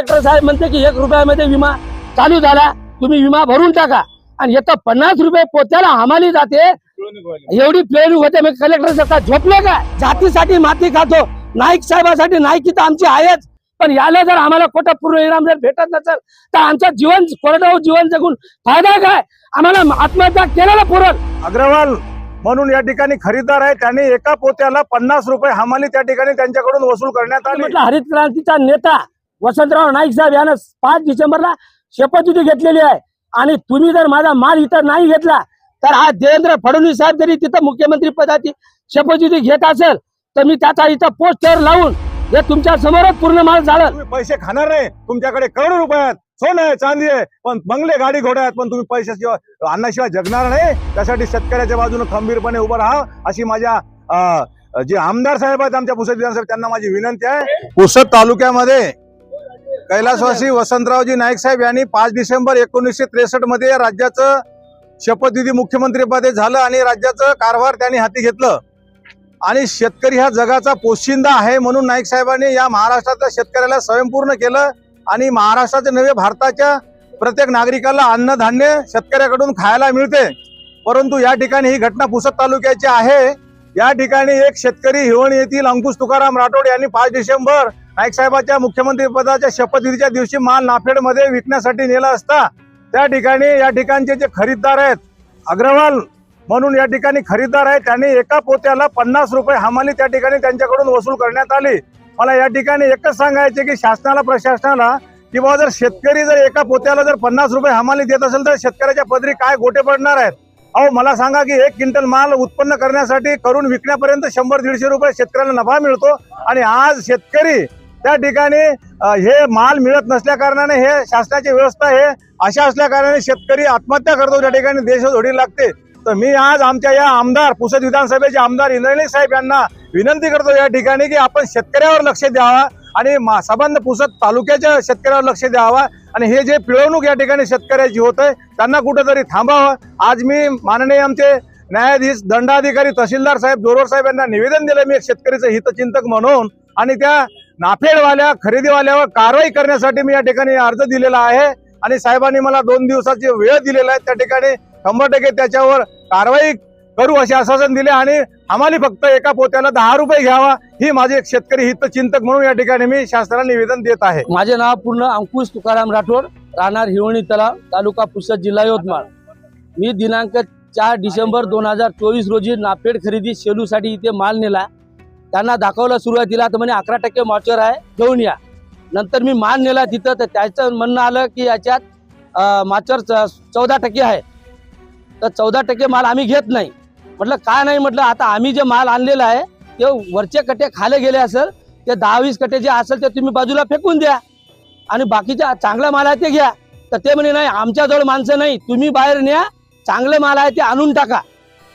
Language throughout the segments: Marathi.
कलेक्टर साहेब म्हणते की एक रुपयामध्ये विमा चालू झाला तुम्ही विमा भरून टाका. आणि येतं पन्नास रुपये पोत्याला हमाली जाते. एवढी प्लेन होते मग कलेक्टर सरकार झोपले का जातीसाठी माती खातो. नाईक साहेबासाठी नाईकी तर आमची आहेच. पण याला जर आम्हाला खोटं पूर्ण जर भेटत नसेल तर आमचं जीवन कोरडं जीवन जगून फायदा काय? आम्हाला आत्महत्या केलेला पुरल. अग्रवाल म्हणून या ठिकाणी खरीदार आहे त्यांनी एका पोत्याला पन्नास रुपये हमाली त्या ठिकाणी त्यांच्याकडून वसूल करण्यात आली. हरित क्रांतीचा नेता वसंतराव नाईक साहेब यानं पाच डिसेंबरला शपथविधी घेतलेली आहे. आणि तुम्ही जर माझा माल इथं नाही घेतला तर हा देवेंद्र फडणवीस साहेब जरी तिथं मुख्यमंत्री पदाची शपथविधी घेत असेल तर मी त्याचा इथं पोस्टर लावून हे तुमच्या समोरच पूर्ण माल झालं. पैसे खाणार नाही. तुमच्याकडे करोडो रुपये सोन सोनं आहे चांदी आहे पण बंगले गाडी घोडा आहेत पण तुम्ही पैशाशिवाय अन्नाशिवाय जगणार नाही. त्यासाठी शेतकऱ्याच्या बाजूने खंबीरपणे उभं राहा. अशी माझ्या जे आमदार साहेब आहेत आमच्या पुसद विधानसभा त्यांना माझी विनंती आहे. पुसद तालुक्यामध्ये कैलासवासी वसंतरावजी नाईक साहेब यांनी पाच डिसेंबर एकोणीसशे त्रेसष्टमध्ये राज्याचं शपथविधी मुख्यमंत्रीपदे झालं आणि राज्याचं कारभार त्यांनी हाती घेतलं. आणि शेतकरी हा जगाचा पोशिंदा आहे म्हणून नाईक साहेबांनी या महाराष्ट्रातल्या शेतकऱ्याला स्वयंपूर्ण केलं आणि महाराष्ट्राच्या नव्हे भारताच्या प्रत्येक नागरिकाला अन्नधान्य शेतकऱ्याकडून खायला मिळते. परंतु या ठिकाणी ही घटना पुसद तालुक्याची आहे. या ठिकाणी एक शेतकरी हिवण येथील अंकुश तुकाराम राठोड यांनी पाच डिसेंबर नाईकसाहेबाच्या मुख्यमंत्रीपदाच्या मुख्यमंत्री पदाच्या शपथविधीच्या दिवशी माल नाफेडमध्ये विकण्यासाठी नेला असता त्या ठिकाणी या ठिकाणचे जे खरीददार आहेत अग्रवाल म्हणून या ठिकाणी खरीददार आहे त्यांनी एका पोत्याला पन्नास रुपये हमाली त्या ठिकाणी त्यांच्याकडून वसूल करण्यात आली. मला या ठिकाणी एकच सांगायचे की शासनाला प्रशासनाला किंवा जर शेतकरी जर एका पोत्याला जर पन्नास रुपये हमाली देत असेल तर शेतकऱ्याच्या पदरी काय गोटे पडणार आहेत? अहो मला सांगा की एक क्विंटल माल उत्पन्न करण्यासाठी करून विकण्यापर्यंत शंभर दीडशे रुपये शेतकऱ्याला नफा मिळतो आणि आज शेतकरी त्या ठिकाणी हे माल मिळत नसल्या कारणाने हे शासनाची व्यवस्था आहे अशा असल्या कारणाने शेतकरी आत्महत्या करतो त्या ठिकाणी देश जोडी लागते. तर मी आज आमच्या या आमदार पुसद विधानसभेचे आमदार इंद्रणी साहेब यांना विनंती करतो या ठिकाणी की आपण शेतकऱ्यावर लक्ष द्यावा आणि सबंध पुसत तालुक्याच्या शेतकऱ्यावर लक्ष द्यावा आणि हे जे पिळवणूक या ठिकाणी शेतकऱ्याची होत आहे त्यांना कुठेतरी थांबावं. आज मी माननीय आमचे न्यायाधीश दंडाधिकारी तहसीलदार साहेब जोरवर साहेब यांना निवेदन दिलं मी एक शेतकरीचं हितचिंतक म्हणून. आणि त्या नाफेडवाल्या खरेदीवाल्यावर कारवाई करण्यासाठी मी या ठिकाणी अर्ज दिलेला आहे. आणि साहेबांनी मला दोन दिवसाची वेळ दिलेला आहे. त्या ठिकाणी शंभर टक्के त्याच्यावर कारवाई करू असे आश्वासन दिले आणि आम्हाला फक्त एका पोत्याला दहा रुपये घ्यावा ही माझी एक शेतकरी हितचिंतक म्हणून या ठिकाणी मी शासनाला निवेदन देत आहे. माझे नाव पूर्ण अंकुश तुकाराम राठोड राहणार हिवणी तलाव तालुका पुसद जिल्हा यवतमाळ. मी दिनांक चार डिसेंबर दोन हजार चोवीस रोजी नापेड खरेदी शेलूसाठी इथे माल नेला. त्यांना दाखवलं सुरुवातीला तर म्हणे अकरा टक्के मॉचर आहे घेऊन या. नंतर मी माल नेला तिथं तर त्याचं म्हणणं आलं की याच्यात माचर चौदा टक्के आहे. तर चौदा टक्के माल आम्ही घेत नाही. म्हटलं काय नाही म्हटलं आता आम्ही जे माल आणलेला आहे ते वरचे कट्टे खाले गेले असेल ते दहा वीस कट्टे जे असेल ते तुम्ही बाजूला फेकून द्या आणि बाकीच्या चांगला माल आहे ते घ्या. तर ते म्हणे नाही आमच्याजवळ माणसं नाही तुम्ही बाहेर न्या चांगले माल आहे ते आणून टाका.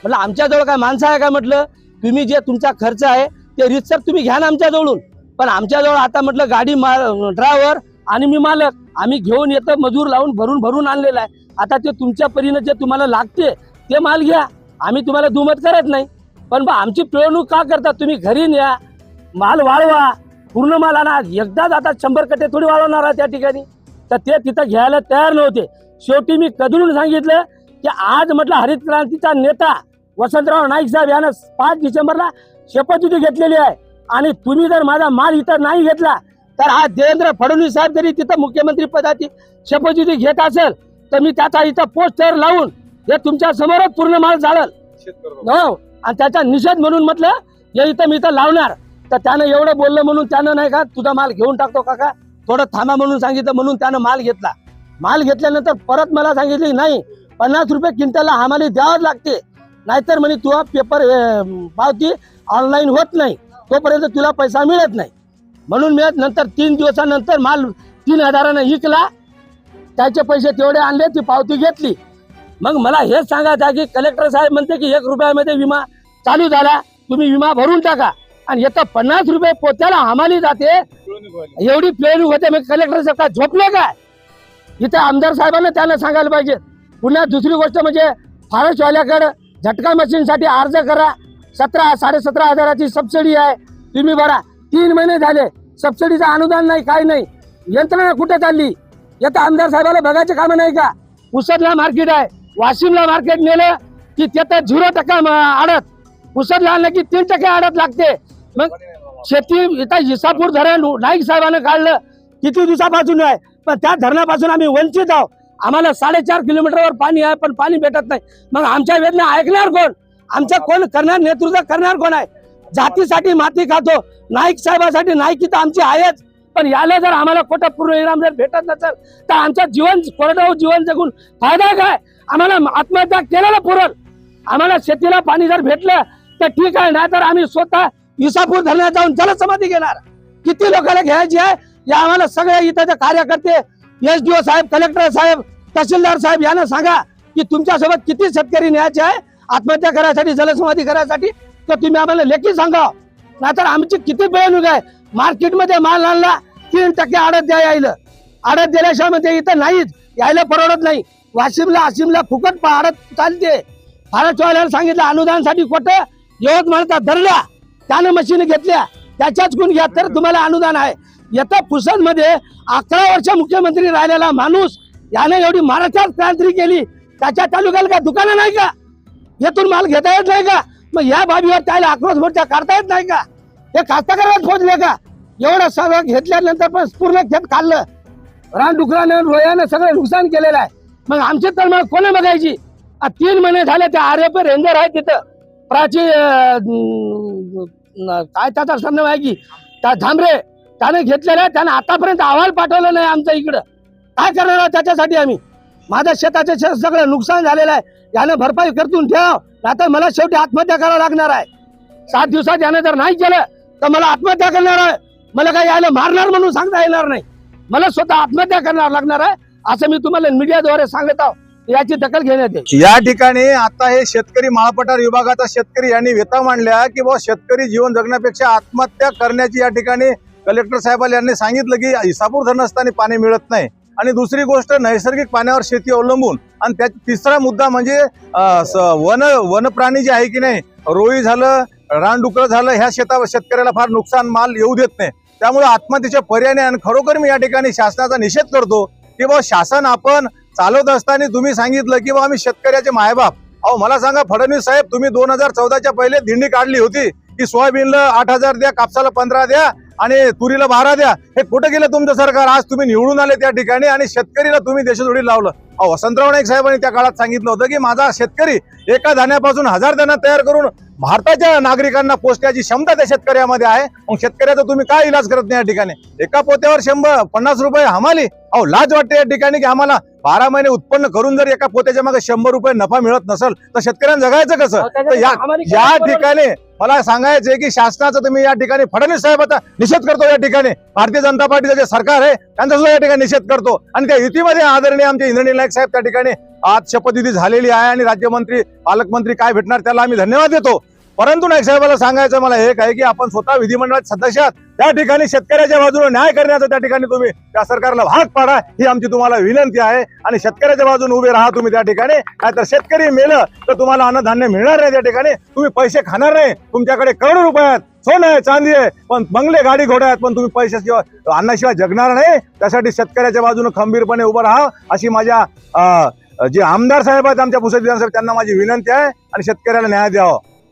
म्हटलं आमच्याजवळ काय माणसं आहे का? म्हटलं तुम्ही जे तुमचा खर्च आहे ते रितसर तुम्ही घ्या ना आमच्याजवळून पण आमच्याजवळ आता म्हटलं गाडी ड्रायव्हर आणि मी मालक आम्ही घेऊन येतं मजूर लावून भरून भरून आणलेला आहे. आता ते तुमच्या परीनं जे तुम्हाला लागते ते माल घ्या. आम्ही तुम्हाला दुमत करत नाही. पण बा आमची पिळवणूक का करता? तुम्ही घरी न्या माल वाळवा पूर्ण माल आणा. एकदाच आता शंभर कट्टे थोडी वाळवणार आहे त्या ठिकाणी. तर ते तिथं घ्यायला तयार नव्हते. शेवटी मी कदरून सांगितलं की आज म्हटलं हरित क्रांतीचा नेता वसंतराव नाईक साहेब यानं पाच डिसेंबरला शपथविधी घेतलेली आहे. आणि तुम्ही जर माझा माल इथं नाही घेतला तर हा देवेंद्र फडणवीस साहेब जरी तिथं मुख्यमंत्री पदाची शपथविधी घेत असेल तर मी त्याचा इथं पोस्टर लावून हे तुमच्या समोरच पूर्ण माल झालं हो. आणि त्याचा निषेध म्हणून म्हटलं हे इथं मी इथं लावणार. तर त्यानं एवढं बोललं म्हणून त्यानं नाही का तुझा माल घेऊन टाकतो काका. थोडं थांबा म्हणून सांगितलं म्हणून त्यानं माल घेतला. माल घेतल्यानंतर परत मला सांगितले नाही पन्नास रुपये क्विंटलला आम्हाला द्यावंच लागते. नाहीतर म्हणे तुझा पेपर पावती ऑनलाईन होत नाही. तोपर्यंत तुला पैसा मिळत नाही. म्हणून मी नंतर तीन दिवसानंतर माल तीन हजारानं विकला. त्याचे पैसे तेवढे आणले ती पावती घेतली. मग मला हेच सांगायचं की कलेक्टर साहेब म्हणते की एक रुपयामध्ये विमा चालू झाला तुम्ही विमा भरून टाका. आणि येतं पन्नास रुपये पोत्याला हमाली जाते. एवढी प्लेनिंग होते मग कलेक्टर सरकार झोपले काय? इथे आमदार साहेबांना त्यांना सांगायला पाहिजे. पुन्हा दुसरी गोष्ट म्हणजे फॉरेस्टवाल्याकडे झटका मशीनसाठी अर्ज करा. सतरा साडेसतरा हजाराची सबसिडी आहे. तुम्ही भरा. तीन महिने झाले. सबसिडीचं अनुदान नाही काय नाही. यंत्रणा कुठे चालली? येतं आमदार साहेबाला बघायचे कामं नाही का? उसरला मार्केट आहे. वाशिमला मार्केट नेलं की तिथं झिरो टक्का आडत. उसर लागलं की तीन टक्के आडत लागते. मग शेती इथं इसापूर धरण नाईक साहेबानं काढलं. किती दिवसापासून आहे? पण त्या धरणापासून आम्ही वंचित आहोत. आम्हाला साडेचार किलोमीटरवर पाणी आहे पण पाणी भेटत नाही. मग आमच्या वेदना ऐकणार कोण? आमचं कोण करणार नेतृत्व करणार कोण आहे? जातीसाठी माती खातो. नाईक साहेबासाठी नाईकी तर आमची आहेच. पण याला जर आम्हाला खोटं पूर्ण इनाम जर भेटत नसेल तर आमचं जीवन कोरडं जीवन जगून फायदा काय? आम्हाला आत्महत्या केलेला पुरल आम्हाला शेतीला पाणी जर भेटलं तर ठीक आहे नाही तर आम्ही स्वतः इसापूर धरणात जाऊन जलसमाधी घेणार. किती लोकांना घ्यायची आहे? या आम्हाला सगळे इथं कार्यकर्ते एस डी ओ साहेब कलेक्टर साहेब तहसीलदार साहेब यांना सांगा की तुमच्यासोबत किती शेतकरी न्यायचे आहे? आत्महत्या करायसाठी जलसमाधी करायसाठी? तर तुम्ही आम्हाला लेखी सांगा. नाहीतर आमची किती बेळणूक आहे? मार्केटमध्ये माल आणला तीन टक्के आडत द्या यायला. आडत दिल्याशिवाय म्हणजे इथं नाहीच यायला परवडत नाही. वाशिमला आशिमला फुकट पा- चालते. महाराष्ट्रवाल्याला सांगितलं अनुदानासाठी खोटं यवतमाळचा धरल्या. त्यानं मशीन घेतल्या. त्याच्याच गुण घ्या तर तुम्हाला अनुदान आहे. येत्या फुसदमध्ये अकरा वर्ष मुख्यमंत्री राहिलेला माणूस याने एवढी महाराष्ट्रात क्रांती केली. त्याच्या तालुक्याला काय दुकानं नाही का? येथून माल घेता येत नाही का? मग या बाबीवर त्याला आक्रोश मोर्चा काढता येत नाही का? हे कास्तकारात पोचले का? एवढं सगळं घेतल्यानंतर पण पूर्ण खेत खाल्लं. रानडुकरानं रोयानं सगळं नुकसान केलेलं आहे. मग आमची तर मग कोणी बघायची? तीन महिने झाले ते आर एफ रेंजर आहे तिथं. प्राची काय त्याचा सन्न आहे की त्या झांबरे त्याने घेतलेलं आहे त्याने आतापर्यंत अहवाल पाठवलं नाही आमच्या इकडं. काय करणार आहे त्याच्यासाठी आम्ही? माझ्या शेताचे शेत सगळं नुकसान झालेलं आहे. याने भरपाई करतून ठेव. नाहीतर मला शेवटी आत्महत्या करावं लागणार आहे. सात दिवसात यानं जर नाही केलं तर मला आत्महत्या करणार आहे. मला काय यायला मारणार म्हणून सांगता येणार नाही. मला स्वतः आत्महत्या करणार लागणार आहे. असं मी तुम्हाला मीडियाद्वारे सांगत आहो. याची दखल घेण्यात येईल. या ठिकाणी आता हे शेतकरी माळपठार विभागाचा शेतकरी यांनी व्यथा मांडल्या की बाबा शेतकरी जीवन जगण्यापेक्षा आत्महत्या करण्याची या ठिकाणी कलेक्टर साहेबाला यांनी सांगितलं की इसापूर धरणस्थानी पाणी मिळत नाही. आणि दुसरी गोष्ट नैसर्गिक पाण्यावर शेती अवलंबून. आणि त्या तिसरा मुद्दा म्हणजे वन वन वनप्राणी जे आहे की नाही रोई झालं रानडुकरं झालं ह्या शेतावर शेतकऱ्याला फार नुकसान माल येऊ देत नाही. त्यामुळे आत्महत्येच्या पर्याय नाही आणि खरोखर मी या ठिकाणी शासनाचा निषेध करतो की बा शासन आपण चालवत असताना तुम्ही सांगितलं की बा आम्ही शेतकऱ्याचे मायबाप. अहो मला सांगा फडणवीस साहेब तुम्ही दोन हजार चौदाच्या पहिले दिंडी काढली होती की सोयाबीनला आठ हजार द्या कापसाला पंधरा द्या आणि तुरीला बारा द्या. हे कुठं गेलं तुमचं सरकार? आज तुम्ही निवडून आले त्या ठिकाणी आणि शेतकरीला तुम्ही देशजोडी लावलं. अहो वसंतराव नाईक साहेबांनी त्या काळात सांगितलं होतं की माझा शेतकरी एका धान्यापासून हजार धान्या तयार करून भारताच्या नागरिकांना पोचण्याची क्षमता त्या शेतकऱ्यामध्ये आहे. मग शेतकऱ्याचा तुम्ही काय इलाज करत नाही या ठिकाणी? एका पोत्यावर शंभर पन्नास रुपये हमाली. अहो लाज वाटते या ठिकाणी की आम्हाला बारा महिने उत्पन्न करून जर एका पोत्याच्या मागे शंभर रुपये नफा मिळत नसेल तर शेतकऱ्यांना जगायचं कसं? तर या या ठिकाणी मला सांगायचंय की शासनाचं तुम्ही या ठिकाणी फडणवीस साहेबाचा निषेध करतो या ठिकाणी. भारतीय जनता पार्टीचं जे सरकार आहे त्यांचा सुद्धा या ठिकाणी निषेध करतो. आणि त्या युतीमध्ये आदरणीय आमचे इंद्रनील नाईक साहेब त्या ठिकाणी आज शपथविधी झालेली आहे आणि राज्यमंत्री पालकमंत्री काय भेटणार त्याला आम्ही धन्यवाद देतो. परंतु नाईक साहेबाला सांगायचं मला एक आहे की आपण स्वतः विधिमंडळात सदस्य आहात. त्या ठिकाणी शेतकऱ्याच्या बाजूने न्याय करण्याचा त्या ठिकाणी तुम्ही त्या सरकारला भाग पाडा ही आमची तुम्हाला विनंती आहे. आणि शेतकऱ्याच्या बाजूने उभे राहा तुम्ही त्या ठिकाणी. नाहीतर शेतकरी मेलं तर तुम्हाला अन्नधान्य मिळणार नाही त्या ठिकाणी. तुम्ही पैसे खाणार नाही. तुमच्याकडे करोडो रुपये आहेत. सोनं आहे चांदी आहे पण बंगले गाडी घोडे आहेत पण तुम्ही पैशाशिवाय अन्नाशिवाय जगणार नाही. त्यासाठी शेतकऱ्याच्या बाजूने खंबीरपणे उभं राहा. अशी माझ्या जे आमदार साहेब आहेत आमच्या पुसद विधानसभा त्यांना माझी विनंती आहे. आणि शेतकऱ्याला न्याय द्यावा.